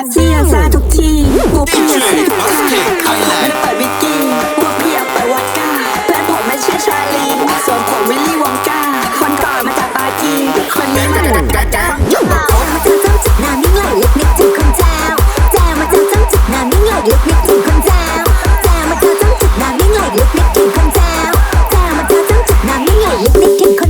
ป๊บซี่ลาซาทุกที่พวกพี่เปิดบัสเกตไทยแลนด์เปิดวิกกี้พวกพี่เปิดวอดก้าเพื่อนผมไม่ชื่อชาลีส่วนผมวิลลี่วองก้า คนก่อนมาจากปากีคนนี้มาจากดักดักยุ่งมาเจ้ามาเจอาจ้องจุดน้ำนิ่งไหลลึกนึกถึงคนเจ้าเจ้ามาเจอาจ้องจุดน้ำนิ่งไหลลึกนึกถึงคนเจวแจวมาเจ้าจ้องจุดน้ำนิ่งไหลลึกนึกถึงคนแจวแจวมาเจอาจ้องจุดน้ำนิ่งไหลลึกนึกถึงคน